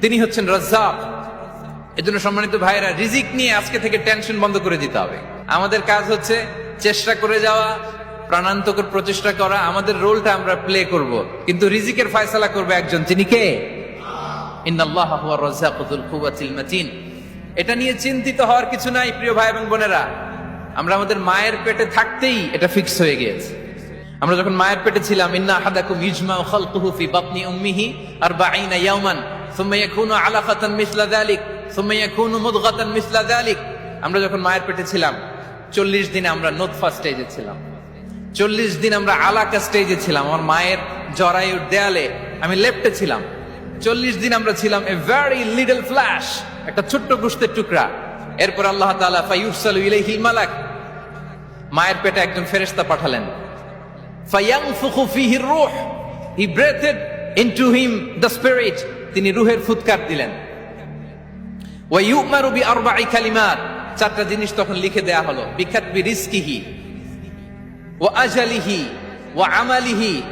তিনি হচ্ছেন রাজ্জাক। এজন্য সম্মানিত ভাইরা রিজিক নিয়ে আজকে থেকে টেনশন বন্ধ করে দিতে হবে। আমাদের কাজ হচ্ছে চেষ্টা করে যাওয়া, প্রাণান্তকর প্রচেষ্টা করা, আমাদের রোলটা আমরা প্লে করব। কিন্তু রিজিকের ফয়সালা করবে একজন, তিনি কে? এটা নিয়ে চিন্তিত হওয়ার কিছু নাই, প্রিয় ভাই এবং বোনেরা। আমরা আমাদের মায়ের পেটে থাকতেই এটা ফিক্স হয়ে গিয়েছে। আমরা যখন মায়ের পেটে ছিলাম, ইন্না আহাদাকুম ইজমাউ খালকুহু ফি বাতনি উম্মিহি 40 ইয়াওমান সুম্মা ইয়াকুনু আলাকাতান মিসলা যালিক, সুম্মা ইয়াকুনু মুদগাতান মিসলা যালিক। আমরা যখন মায়ের পেটে ছিলাম 40 দিনে আমরা নোতফা স্টেজে ছিলাম। 40 দিন আমরা আলাকা স্টেজে ছিলাম। আমার মায়ের জরায়ুর দেয়ালে আমি লেফটে ছিলাম। 40 দিন আমরা ছিলাম এ ভেরি লিটল ফ্ল্যাশ একটা ছোট্ট গোশতের টুকরা। এরপর আল্লাহ তাআলা ফায়ুরসালু ইলাইহিল মালাক, মায়ের পেটে একজন ফেরেশতা পাঠালেন। রূহ। He breathed into him the spirit তিনি রুহের ফুৎকার দিলেন। ওয়া ইউমারু বি আরবাঈ কালিমাত। চারটা জিনিস তখন লিখে দেয়া হলো। বিকাতবি রিজকিহি, ওয়া আজালিহি, ওয়া আমালিহি,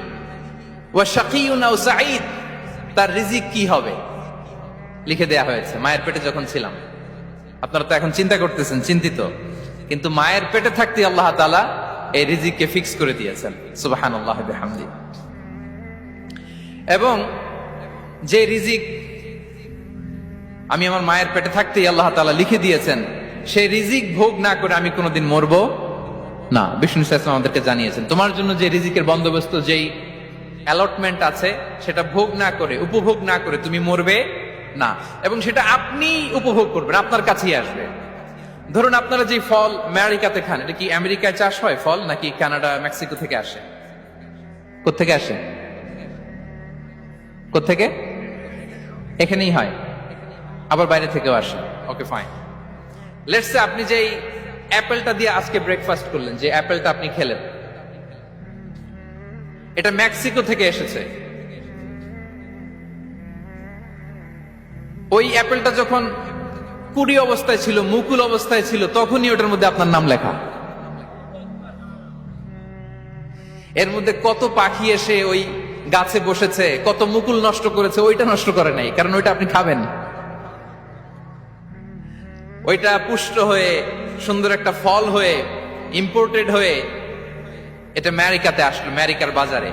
ওয়া শাকিয়ুন আও সাঈদ। তার রিজিক কি হবে? লিখে দেয়া হয়েছে। মায়ের পেটে যখন ছিলাম। আপনারা তো এখন চিন্তা করতেছেন, চিন্তিত। কিন্তু মায়ের পেটে থাকতে আল্লাহ তাআলা এই রিজিককে ফিক্স করে দিয়েছেন। সুবাহান আল্লাহ হামদি এবং যে রিজিক আমি আমার মায়ের পেটে থাকতেই আল্লাহ তাআলা লিখে দিয়েছেন, সেই রিজিক ভোগ না করে আমি কোনোদিন মরবো না। বিষ্ণু ইসলাম আমাদেরকে জানিয়েছেন, তোমার জন্য যে রিজিকের বন্দোবস্ত, যেই অ্যালটমেন্ট আছে, সেটা ভোগ না করে, উপভোগ না করে তুমি মরবে না। এবং সেটা আপনি উপভোগ করবেন, আপনার কাছেই আসবে। ধরুন আপনারা যে ফল আমেরিকাতে খান, এটা কি আমেরিকায় চাষ হয় ফল, নাকি কানাডা, মেক্সিকো থেকে আসে? কোথেকে আসে? কোথেকে এখানেই হয়। আবার বাইরে থেকেও আসে। ওকে ফাইন লেটস আপনি যে অ্যাপেলটা দিয়ে আজকে ব্রেকফাস্ট করলেন, যে অ্যাপেলটা আপনি খেলেন, এটা মেক্সিকো থেকে এসেছে। ওই অ্যাপেলটা যখন কুড়ি অবস্থায় ছিল, মুকুল অবস্থায় ছিল, তখনই ওটার মধ্যে আপনার নাম লেখা। এর মধ্যে কত পাখি এসে ওই গাছে বসেছে, কত মুকুল নষ্ট করেছে, ওইটা নষ্ট করে নাই, কারণ ওইটা আপনি খাবেন। ওইটা পুষ্ট হয়ে, সুন্দর একটা ফল হয়ে ইম্পোর্টেড হয়ে, এটা আমেরিকাতে আসলো, আমেরিকার বাজারে।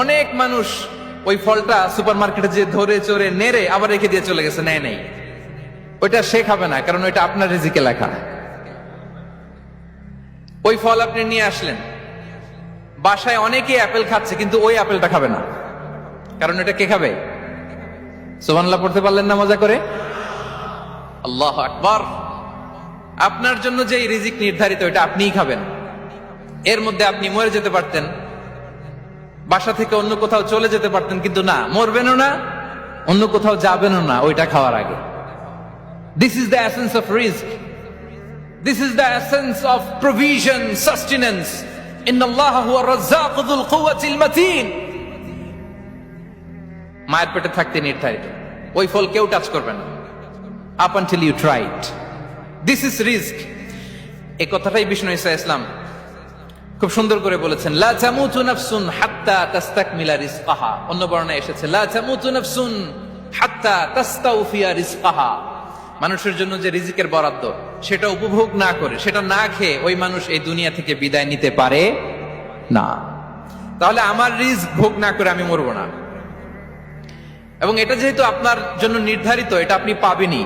অনেক মানুষ ওই ফলটা সুপার মার্কেটে যে ধরে চড়ে নেড়ে আবার রেখে দিয়ে চলে গেছে, নেয় নেই। ওইটা সে খাবে না, কারণ ওইটা আপনার রিজিকে লেখা। ওই ফল আপনি নিয়ে আসলেন। বাসায় অনেকে অ্যাপেল খাচ্ছে, কিন্তু ওই অ্যাপেলটা খাবে না। কারণ এটা কে খাবে? সোমানলা পড়তে পারলেন না মজা করে? আল্লাহ আকবর। আপনার জন্য যে রিজিক নির্ধারিত এটা আপনিই খাবেন। এর মধ্যে আপনি মরে যেতে পারতেন। বাসা থেকে অন্য কোথাও চলে যেতে পারতেন, কিন্তু না, মরবেনও না, অন্য কোথাও যাবেনও না, ওইটা খাওয়ার আগে। This is the essence of risk this is the essence of provision sustenance ইন্নাল্লাহ হুয়া রাজ্জাক যুল কুওয়াতিল মাতিন মায়ের পেটে থাকতে নির্ধারিত। ওই ফল কেউ টাচ করবে না। Up until you tried this is risk এই কথাটাই বিষ্ণু ইসা ইসলাম খুব সুন্দর করে বলেছেন, লা তামুতু নাফসুন হাত্তা তাস্তাকমিলা রিজকাহা। অন্য বর্ণনায় এসেছে, লা তামুতু নাফসুন হাত্তা তাস্তাউফিয়া রিজকাহা। মানুষের জন্য যে রিজিকের বরাদ্দ, সেটা উপভোগ না করে, সেটা না খেয়ে ওই মানুষ এই দুনিয়া থেকে বিদায় নিতে পারে? না। তাহলে আমার রিস্ক ভোগ না করে আমি মরবো না। এবং এটা যেহেতু আপনার জন্য নির্ধারিত, এটা আপনি পাবেনই।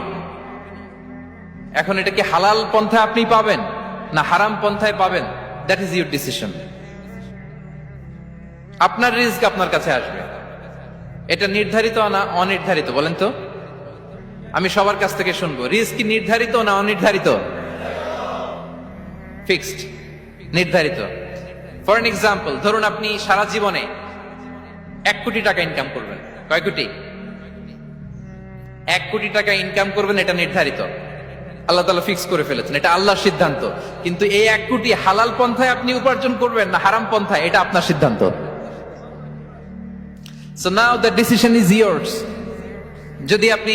এখন এটা কি হালাল পন্থায় আপনি পাবেন? না হারাম পন্থায় পাবেন? দ্যাট ইজ ইউর ডিসিশন আপনার রিস্ক আপনার কাছে আসবে। এটা নির্ধারিত না অনির্ধারিত, বলেন তো? আমি সবার কাছ থেকে শুনব। রিস্ক কি নির্ধারিত না অনির্ধারিত? ফিক্সড নির্ধারিত। ফর এন এক্সাম্পল ধরুন আপনি সারা জীবনে এক কোটি টাকা ইনকাম করবেন। কয় কোটি? এক কোটি টাকা ইনকাম করবেন, এটা নির্ধারিত। আল্লাহ তালা ফিক্স করে ফেলেছেন, এটা আল্লাহর সিদ্ধান্ত। কিন্তু এই এক কোটি হালাল পন্থায় আপনি উপার্জন করবেন না হারাম পন্থায়, এটা আপনার সিদ্ধান্ত। So now the decision is yours যদি আপনি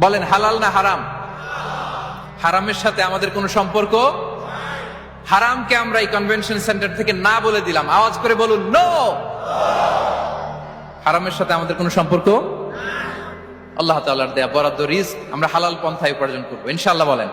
বলেন, হালাল না হারাম? হারামের সাথে আমাদের কোনো সম্পর্ক হারামকে আমরা এই কনভেনশন সেন্টার থেকে না বলে দিলাম। আওয়াজ করে বলুন নো হারামের সাথে আমাদের কোনো সম্পর্ক আল্লাহ তাআলার দেয়া বরাদ্দ রিস্ক আমরা হালাল পন্থায় উপার্জন করব। ইনশাআল্লাহ বলেন।